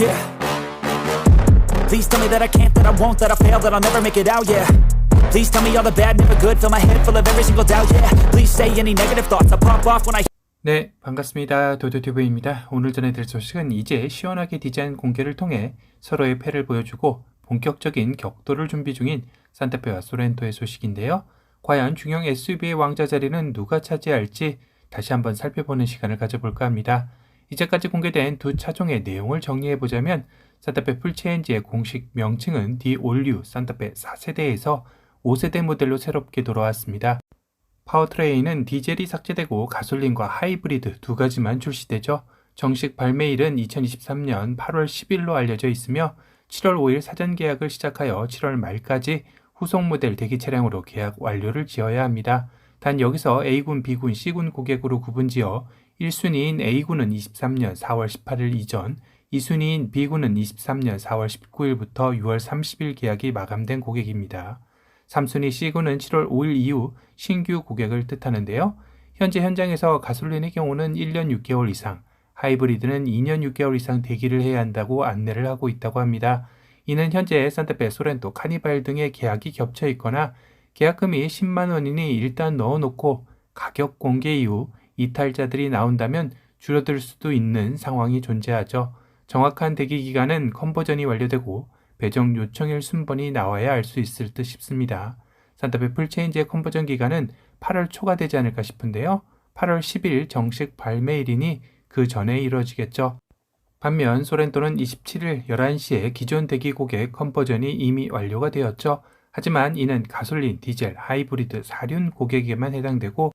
Yeah. Please tell me that I can't, that I won't, that I fail, that I'll never make it out, yeah. Please tell me all the bad, never good, fill my head full of every single doubt, yeah. Please say any negative thoughts, I pop off when I 네, 반갑습니다. 도도튜브입니다. 오늘 전해드릴 소식은 이제 시원하게 디자인 공개를 통해 서로의 패를 보여주고 본격적인 격돌을 준비 중인 산타페와 소렌토의 소식인데요. 과연 중형 SUV의 왕자 자리는 누가 차지할지 다시 한번 살펴보는 시간을 가져볼까 합니다. 이제까지 공개된 두 차종의 내용을 정리해보자면 산타페 풀체인지의 공식 명칭은 디올류 산타페 4세대에서 5세대 모델로 새롭게 돌아왔습니다. 파워트레인은 디젤이 삭제되고 가솔린과 하이브리드 두 가지만 출시되죠. 정식 발매일은 2023년 8월 10일로 알려져 있으며 7월 5일 사전 계약을 시작하여 7월 말까지 후속 모델 대기 차량으로 계약 완료를 지어야 합니다. 단 여기서 A군, B군, C군 고객으로 구분지어 1순위인 A군은 23년 4월 18일 이전, 2순위인 B군은 23년 4월 19일부터 6월 30일 계약이 마감된 고객입니다. 3순위 C군은 7월 5일 이후 신규 고객을 뜻하는데요. 현재 현장에서 가솔린의 경우는 1년 6개월 이상, 하이브리드는 2년 6개월 이상 대기를 해야 한다고 안내를 하고 있다고 합니다. 이는 현재 산타페, 소렌토, 카니발 등의 계약이 겹쳐 있거나 계약금이 10만 원이니 일단 넣어놓고 가격 공개 이후 이탈자들이 나온다면 줄어들 수도 있는 상황이 존재하죠. 정확한 대기 기간은 컨버전이 완료되고 배정 요청일 순번이 나와야 알 수 있을 듯 싶습니다. 산타페 풀체인지의 컨버전 기간은 8월 초가 되지 않을까 싶은데요. 8월 10일 정식 발매일이니 그 전에 이루어지겠죠. 반면 소렌토는 27일 11시에 기존 대기 고객 컨버전이 이미 완료가 되었죠. 하지만 이는 가솔린, 디젤, 하이브리드, 사륜 고객에만 해당되고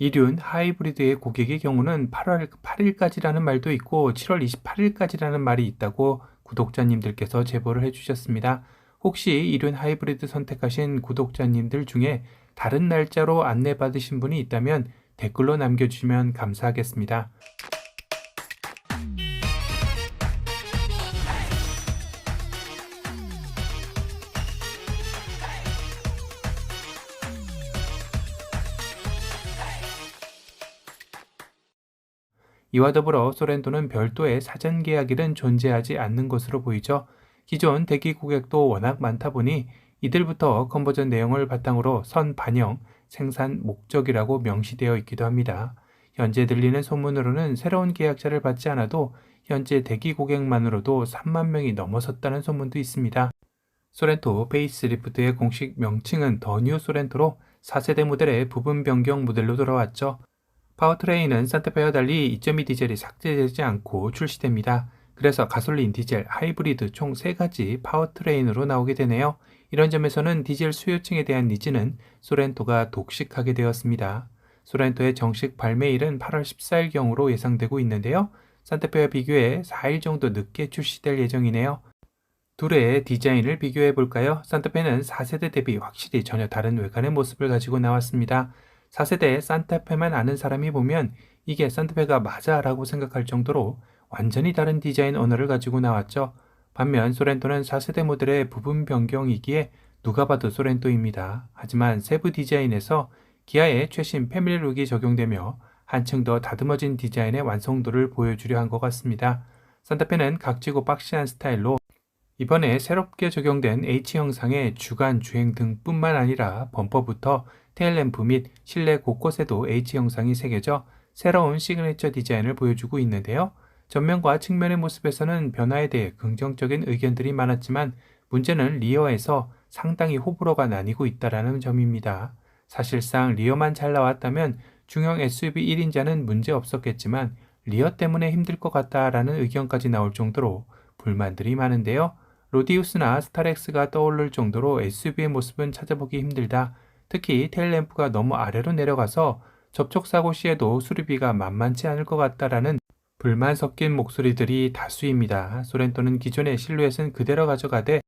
이륜 하이브리드의 고객의 경우는 8월 8일까지라는 말도 있고 7월 28일까지라는 말이 있다고 구독자님들께서 제보를 해주셨습니다. 혹시 이륜 하이브리드 선택하신 구독자님들 중에 다른 날짜로 안내받으신 분이 있다면 댓글로 남겨주시면 감사하겠습니다. 이와 더불어 소렌토는 별도의 사전 계약일은 존재하지 않는 것으로 보이죠. 기존 대기 고객도 워낙 많다 보니 이들부터 컨버전 내용을 바탕으로 선 반영, 생산 목적이라고 명시되어 있기도 합니다. 현재 들리는 소문으로는 새로운 계약자를 받지 않아도 현재 대기 고객만으로도 3만 명이 넘어섰다는 소문도 있습니다. 소렌토 페이스리프트의 공식 명칭은 더 뉴 소렌토로 4세대 모델의 부분 변경 모델로 돌아왔죠. 파워트레인은 산타페와 달리 2.2 디젤이 삭제되지 않고 출시됩니다. 그래서 가솔린, 디젤, 하이브리드 총 3가지 파워트레인으로 나오게 되네요. 이런 점에서는 디젤 수요층에 대한 니즈는 소렌토가 독식하게 되었습니다. 소렌토의 정식 발매일은 8월 14일경으로 예상되고 있는데요. 산타페와 비교해 4일 정도 늦게 출시될 예정이네요. 둘의 디자인을 비교해 볼까요? 산타페는 4세대 대비 확실히 전혀 다른 외관의 모습을 가지고 나왔습니다. 4세대 산타페만 아는 사람이 보면 이게 산타페가 맞아 라고 생각할 정도로 완전히 다른 디자인 언어를 가지고 나왔죠. 반면 소렌토는 4세대 모델의 부분 변경이기에 누가 봐도 소렌토입니다. 하지만 세부 디자인에서 기아의 최신 패밀리룩이 적용되며 한층 더 다듬어진 디자인의 완성도를 보여주려 한 것 같습니다. 산타페는 각지고 박시한 스타일로 이번에 새롭게 적용된 H 형상의 주간 주행 등뿐만 아니라 범퍼부터 테일램프 및 실내 곳곳에도 H 형상이 새겨져 새로운 시그니처 디자인을 보여주고 있는데요. 전면과 측면의 모습에서는 변화에 대해 긍정적인 의견들이 많았지만 문제는 리어에서 상당히 호불호가 나뉘고 있다는 점입니다. 사실상 리어만 잘 나왔다면 중형 SUV 1인자는 문제 없었겠지만 리어 때문에 힘들 것 같다라는 의견까지 나올 정도로 불만들이 많은데요. 로디우스나 스타렉스가 떠오를 정도로 SUV의 모습은 찾아보기 힘들다. 특히 테일램프가 너무 아래로 내려가서 접촉사고 시에도 수리비가 만만치 않을 것 같다라는 불만 섞인 목소리들이 다수입니다. 소렌토는 기존의 실루엣은 그대로 가져가되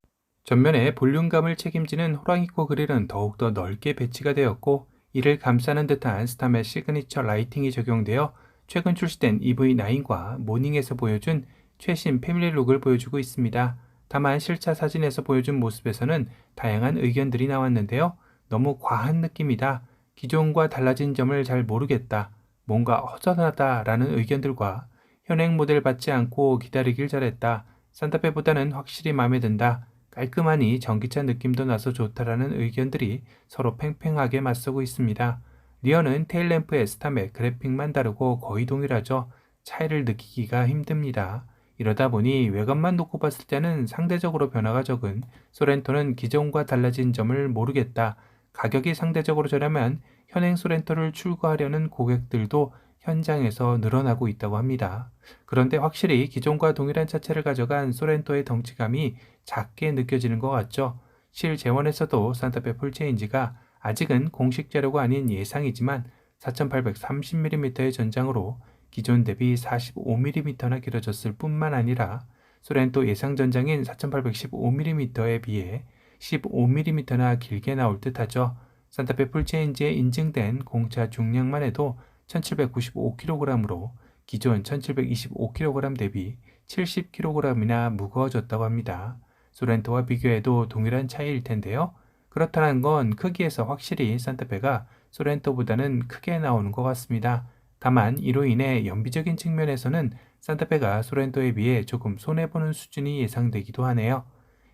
전면에 볼륨감을 책임지는 호랑이코 그릴은 더욱더 넓게 배치가 되었고 이를 감싸는 듯한 스타의 시그니처 라이팅이 적용되어 최근 출시된 EV9과 모닝에서 보여준 최신 패밀리 룩을 보여주고 있습니다. 다만 실차 사진에서 보여준 모습에서는 다양한 의견들이 나왔는데요. 너무 과한 느낌이다. 기존과 달라진 점을 잘 모르겠다. 뭔가 허전하다 라는 의견들과 현행 모델 받지 않고 기다리길 잘했다. 산타페보다는 확실히 마음에 든다. 깔끔하니 전기차 느낌도 나서 좋다라는 의견들이 서로 팽팽하게 맞서고 있습니다. 리어는 테일램프의 스타맥 그래픽만 다르고 거의 동일하죠. 차이를 느끼기가 힘듭니다. 이러다 보니 외관만 놓고 봤을 때는 상대적으로 변화가 적은 소렌토는 기존과 달라진 점을 모르겠다. 가격이 상대적으로 저렴한 현행 소렌토를 출고하려는 고객들도 현장에서 늘어나고 있다고 합니다. 그런데 확실히 기존과 동일한 차체를 가져간 소렌토의 덩치감이 작게 느껴지는 것 같죠. 실 재원에서도 산타페 풀체인지가 아직은 공식 자료가 아닌 예상이지만 4830mm의 전장으로 기존 대비 45mm나 길어졌을 뿐만 아니라 소렌토 예상 전장인 4815mm에 비해 15mm나 길게 나올 듯하죠. 산타페 풀체인지에 인증된 공차 중량만 해도 1795kg으로 기존 1725kg 대비 70kg이나 무거워졌다고 합니다. 소렌토와 비교해도 동일한 차이일 텐데요. 그렇다는 건 크기에서 확실히 산타페가 소렌토보다는 크게 나오는 것 같습니다. 다만 이로 인해 연비적인 측면에서는 산타페가 소렌토에 비해 조금 손해보는 수준이 예상되기도 하네요.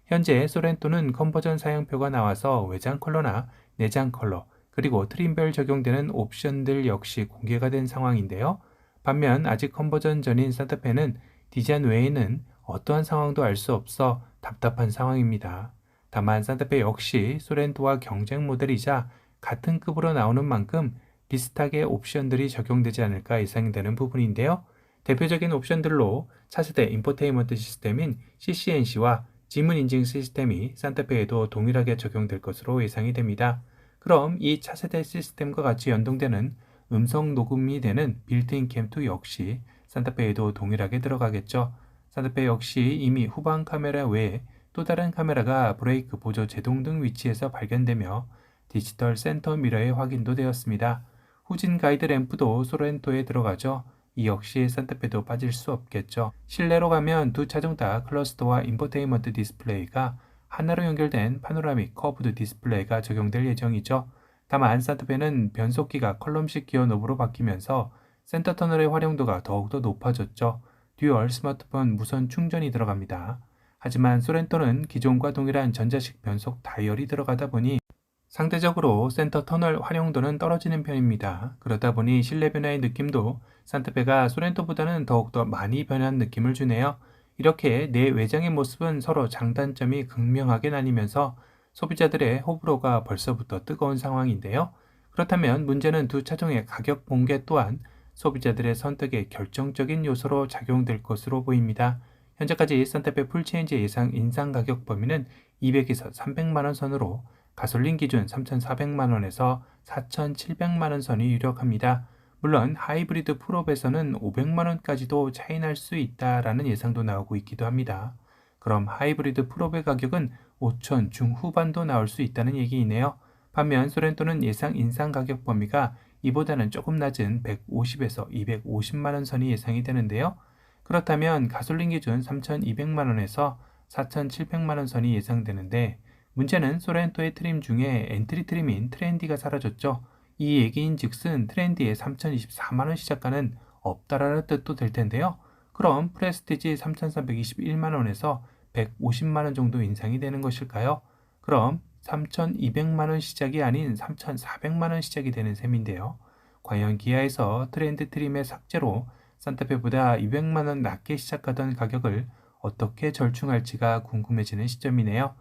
현재 소렌토는 컨버전 사양표가 나와서 외장 컬러나 내장 컬러, 그리고 트림별 적용되는 옵션들 역시 공개가 된 상황인데요. 반면 아직 컨버전 전인 산타페는 디자인 외에는 어떠한 상황도 알 수 없어 답답한 상황입니다. 다만 산타페 역시 소렌토와 경쟁 모델이자 같은 급으로 나오는 만큼 비슷하게 옵션들이 적용되지 않을까 예상되는 부분인데요. 대표적인 옵션들로 차세대 인포테인먼트 시스템인 CCNC와 지문 인증 시스템이 산타페에도 동일하게 적용될 것으로 예상이 됩니다. 그럼 이 차세대 시스템과 같이 연동되는 음성 녹음이 되는 빌트인 캠2 역시 산타페에도 동일하게 들어가겠죠. 산타페 역시 이미 후방 카메라 외에 또 다른 카메라가 브레이크 보조 제동 등 위치에서 발견되며 디지털 센터 미러의 확인도 되었습니다. 후진 가이드 램프도 소렌토에 들어가죠. 이 역시 산타페도 빠질 수 없겠죠. 실내로 가면 두 차종 다 클러스터와 인포테인먼트 디스플레이가 하나로 연결된 파노라믹 커브드 디스플레이가 적용될 예정이죠. 다만 산타페는 변속기가 컬럼식 기어 노브로 바뀌면서 센터 터널의 활용도가 더욱더 높아졌죠. 듀얼 스마트폰 무선 충전이 들어갑니다. 하지만 소렌토는 기존과 동일한 전자식 변속 다이얼이 들어가다 보니 상대적으로 센터 터널 활용도는 떨어지는 편입니다. 그러다 보니 실내 변화의 느낌도 산타페가 소렌토보다는 더욱더 많이 변한 느낌을 주네요. 이렇게 내 외장의 모습은 서로 장단점이 극명하게 나뉘면서 소비자들의 호불호가 벌써부터 뜨거운 상황인데요. 그렇다면 문제는 두 차종의 가격 공개 또한 소비자들의 선택에 결정적인 요소로 작용될 것으로 보입니다. 현재까지 산타페 풀체인지 예상 인상 가격 범위는 200에서 300만원 선으로 가솔린 기준 3,400만 원에서 4,700만 원 선이 유력합니다. 물론 하이브리드 풀업에서는 500만 원까지도 차이 날 수 있다라는 예상도 나오고 있기도 합니다. 그럼 하이브리드 풀업의 가격은 5천 중후반도 나올 수 있다는 얘기이네요. 반면 소렌토는 예상 인상 가격 범위가 이보다는 조금 낮은 150에서 250만 원 선이 예상이 되는데요. 그렇다면 가솔린 기준 3,200만 원에서 4,700만 원 선이 예상되는데 문제는 소렌토의 트림 중에 엔트리 트림인 트렌디가 사라졌죠. 이 얘기인 즉슨 트렌디의 3024만원 시작가는 없다라는 뜻도 될 텐데요. 그럼 프레스티지 3321만원에서 150만원 정도 인상이 되는 것일까요? 그럼 3200만원 시작이 아닌 3400만원 시작이 되는 셈인데요. 과연 기아에서 트렌드 트림의 삭제로 산타페보다 200만원 낮게 시작하던 가격을 어떻게 절충할지가 궁금해지는 시점이네요.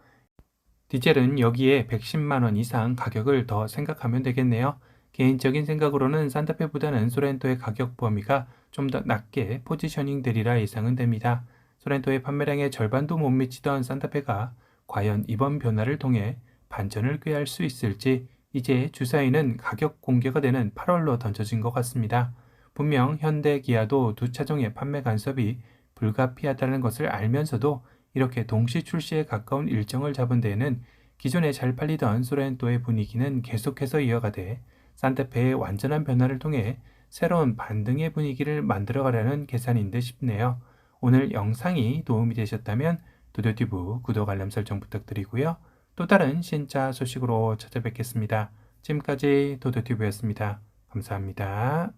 디젤은 여기에 110만원 이상 가격을 더 생각하면 되겠네요. 개인적인 생각으로는 산타페보다는 소렌토의 가격 범위가 좀 더 낮게 포지셔닝 되리라 예상은 됩니다. 소렌토의 판매량의 절반도 못 미치던 산타페가 과연 이번 변화를 통해 반전을 꾀할 수 있을지 이제 주사위는 가격 공개가 되는 8월로 던져진 것 같습니다. 분명 현대 기아도 두 차종의 판매 간섭이 불가피하다는 것을 알면서도 이렇게 동시 출시에 가까운 일정을 잡은 데에는 기존에 잘 팔리던 소렌토의 분위기는 계속해서 이어가되 산타페의 완전한 변화를 통해 새로운 반등의 분위기를 만들어가려는 계산인 듯 싶네요. 오늘 영상이 도움이 되셨다면 도도튜브 구독 알람 설정 부탁드리고요. 또 다른 신차 소식으로 찾아뵙겠습니다. 지금까지 도도튜브였습니다. 감사합니다.